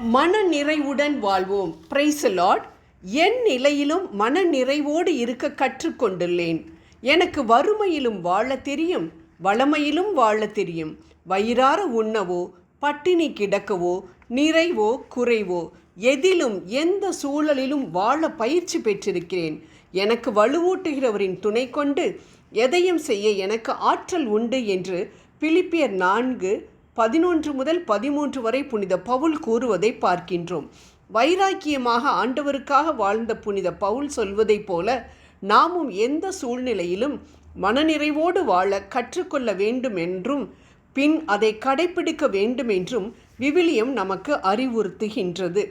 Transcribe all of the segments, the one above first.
மன நிறைவுடன் வாழ்வோம் price Lord என் நிலையிலும் மன நிறைவோடு இருக்க கற்றுக்கொண்டுள்ளேன். எனக்கு வறுமையிலும் வாழ தெரியும் வளமையிலும் வாழ தெரியும். வயிறார உண்ணவோ பட்டினி கிடக்கவோ நிறைவோ குறைவோ எதிலும் எந்த சூழலிலும் வாழ பயிற்சி பெற்றிருக்கிறேன். எனக்கு வலுவூட்டுகிறவரின் துணை கொண்டு எதையும் செய்ய எனக்கு ஆற்றல் உண்டு என்று பிலிப்பியர் நான்கு பதினொன்று முதல் பதிமூன்று வரை புனித பவுல் கூறுவதை பார்க்கின்றோம். வைராக்கியமாக ஆண்டவருக்காக வாழ்ந்த புனித பவுல் சொல்வதைப் போல நாமும் எந்த சூழ்நிலையிலும் மனநிறைவோடு வாழ கற்றுக்கொள்ள வேண்டும் என்றும் பின் அதை கடைபிடிக்க வேண்டும் என்றும் விவிலியம் நமக்கு அறிவுறுத்துகின்றது.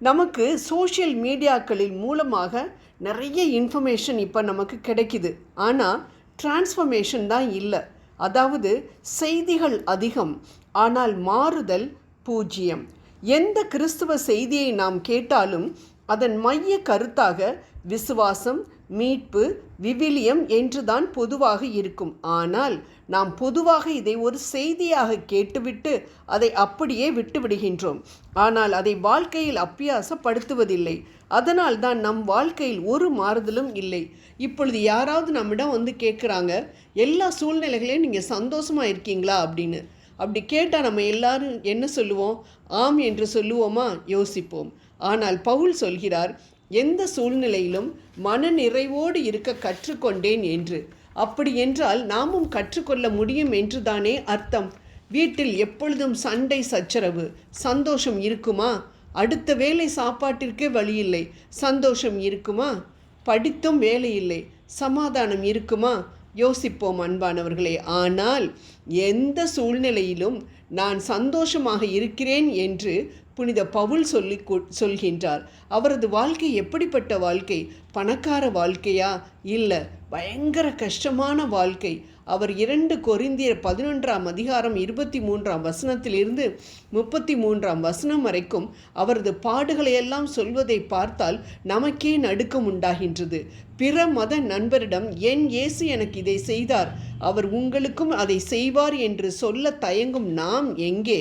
நமக்கு சோஷியல் மீடியாக்களின் மூலமாக நிறைய இன்ஃபர்மேஷன் இப்போ நமக்கு கிடைக்குது. ஆனால் டிரான்ஸ்ஃபர்மேஷன் தான் இல்லை. அதாவது செய்திகள் அதிகம் ஆனால் மாறுதல் பூஜ்ஜியம். எந்த கிறிஸ்துவ செய்தியை நாம் கேட்டாலும் அதன் மைய கருத்தாக விசுவாசம் மீட்பு விவிலியம் என்றுதான் பொதுவாக இருக்கும். ஆனால் நாம் பொதுவாக இதை ஒரு செய்தியாக கேட்டுவிட்டு அதை அப்படியே விட்டுவிடுகின்றோம். ஆனால் அதை வாழ்க்கையில் அப்பியாசப்படுத்துவதில்லை. அதனால் தான் நம் வாழ்க்கையில் ஒரு மாறுதலும் இல்லை. இப்பொழுது யாராவது நம்மிடம் வந்து கேட்குறாங்க எல்லா சூழ்நிலைகளையும் நீங்கள் சந்தோஷமாக இருக்கீங்களா? அப்படின்னு. அப்படி கேட்டால் நம்ம எல்லாரும் என்ன சொல்லுவோம்? ஆம் என்று சொல்லுவோமா? யோசிப்போம். ஆனால் பவுல் சொல்கிறார் எந்த சூழ்நிலையிலும் மன நிறைவோடு இருக்க கற்றுக்கொண்டேன் என்று. அப்படி என்றால் நாமும் கற்றுக்கொள்ள முடியும் என்று தானே அர்த்தம். வீட்டில் எப்பொழுதும் சண்டை சச்சரவு. சந்தோஷம் இருக்குமா? அடுத்த வேலை சாப்பாட்டிற்கே வழியில்லை. சந்தோஷம் இருக்குமா? படித்தும் வேலை இல்லை சமாதானம் இருக்குமா? யோசிப்போம் அன்பானவர்களே. ஆனால் எந்த சூழ்நிலையிலும் நான் சந்தோஷமாக இருக்கிறேன் என்று புனித பவுல் சொல்லி சொல்கின்றார். அவரது வாழ்க்கை எப்படிப்பட்ட வாழ்க்கை? பணக்கார வாழ்க்கையா? இல்லை பயங்கர கஷ்டமான வாழ்க்கை. அவர் இரண்டு கொரிந்திய பதினொன்றாம் அதிகாரம் இருபத்தி மூன்றாம் வசனத்திலிருந்து முப்பத்தி மூன்றாம் வசனம் வரைக்கும் அவரது பாடுகளையெல்லாம் சொல்வதை பார்த்தால் நமக்கே நடுக்கம் உண்டாகின்றது. பிற மத நண்பரிடம் என் இயேசு எனக்கு இதை செய்தார். அவர் உங்களுக்கும் அதை செய்வார் என்று சொல்ல தயங்கும் நாம் எங்கே?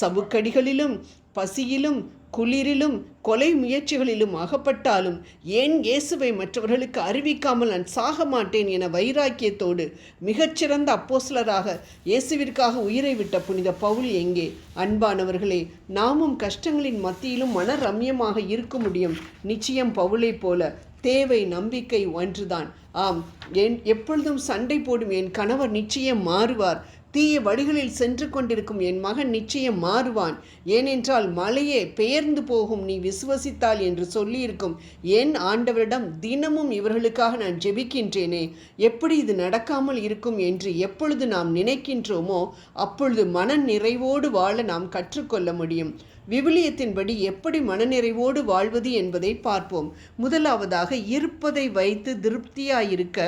சவுக்கடிகளிலும் பசியிலும் குளிரிலும் கொலை முயற்சிகளிலும் அகப்பட்டாலும் ஏன் இயேசுவை மற்றவர்களுக்கு அறிவிக்காமல் நான் சாக மாட்டேன் என வைராக்கியத்தோடு மிகச்சிறந்த அப்போஸ்லராக இயேசுவிற்காக உயிரை விட்ட புனித பவுல் எங்கே? அன்பானவர்களே நாமும் கஷ்டங்களின் மத்தியிலும் மன ரம்யமாக இருக்க முடியும். நிச்சயம் பவுலை போல தேவை நம்பிக்கை ஒன்றுதான். ஆம் என் எப்பொழுதும் சண்டை போடும் என் கணவர் நிச்சயம் மாறுவார். தீய வழிகளில் சென்று கொண்டிருக்கும் என் மகன் நிச்சயம் மாறுவான். ஏனென்றால் மலையே பெயர்ந்து போகும் நீ விசுவசித்தால் என்று சொல்லியிருக்கும் என் ஆண்டவரிடம் தினமும் இவர்களுக்காக நான் ஜெபிக்கின்றேனே. எப்படி இது நடக்காமல் இருக்கும் என்று எப்பொழுது நாம் நினைக்கின்றோமோ அப்பொழுது மன நிறைவோடு வாழ நாம் கற்றுக்கொள்ள முடியும். விவிலியத்தின்படி எப்படி மனநிறைவோடு வாழ்வது என்பதை பார்ப்போம். முதலாவதாக இருப்பதை வைத்து திருப்தியாயிருக்க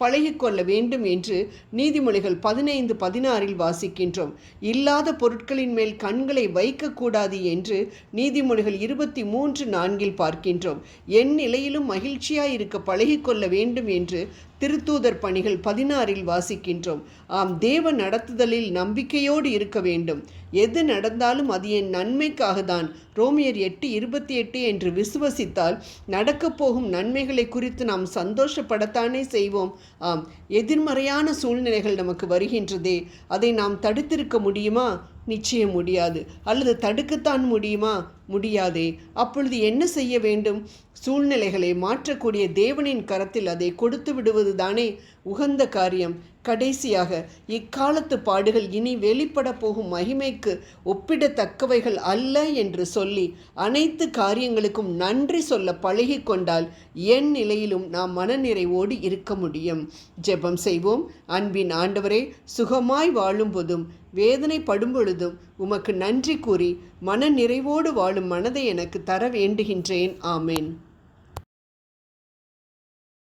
பழகிக்கொள்ள வேண்டும் என்று நீதிமொழிகள் பதினைந்து பதினாறில் வாசிக்கின்றோம். இல்லாத பொருட்களின் மேல் கண்களை வைக்கக்கூடாது என்று நீதிமொழிகள் இருபத்தி மூன்று நான்கில் பார்க்கின்றோம். என் நிலையிலும் மகிழ்ச்சியாயிருக்க பழகிக்கொள்ள வேண்டும் என்று திருத்தூதர் பணிகள் பதினாறில் வாசிக்கின்றோம். ஆம் தேவ நடத்துதலில் நம்பிக்கையோடு இருக்க வேண்டும். எது நடந்தாலும் அது என் நன்மைக்காக தான் ரோமியர் எட்டு இருபத்தி எட்டு என்று விசுவசித்தால் நடக்கப் போகும் நன்மைகளை குறித்து நாம் சந்தோஷப்படத்தானே செய்வோம். ஆம் எதிர்மறையான சூழ்நிலைகள் நமக்கு வருகின்றதே. அதை நாம் தடுத்திருக்க முடியுமா? நிச்சயம் முடியாது. அல்லது தடுக்கத்தான் முடியுமா? முடியாதே. அப்பொழுது என்ன செய்ய வேண்டும்? சூழ்நிலைகளை மாற்றக்கூடிய தேவனின் கரத்தில் அதை கொடுத்து விடுவது தானே உகந்த காரியம். கடைசியாக இக்காலத்து பாடுகள் இனி வெளிப்பட போகும் மகிமைக்கு ஒப்பிடத்தக்கவைகள் அல்ல என்று சொல்லி அனைத்து காரியங்களுக்கும் நன்றி சொல்ல பழகி கொண்டால் என் நிலையிலும் நாம் மனநிறைவோடு இருக்க முடியும். ஜெபம் செய்வோம். அன்பின் ஆண்டவரே சுகமாய் வாழும் போதும் வேதனைப்படும் பொழுதும் உமக்கு நன்றி கூறி மன நிறைவோடு வாழும் மனதை எனக்கு தர வேண்டுகின்றேன். ஆமேன்.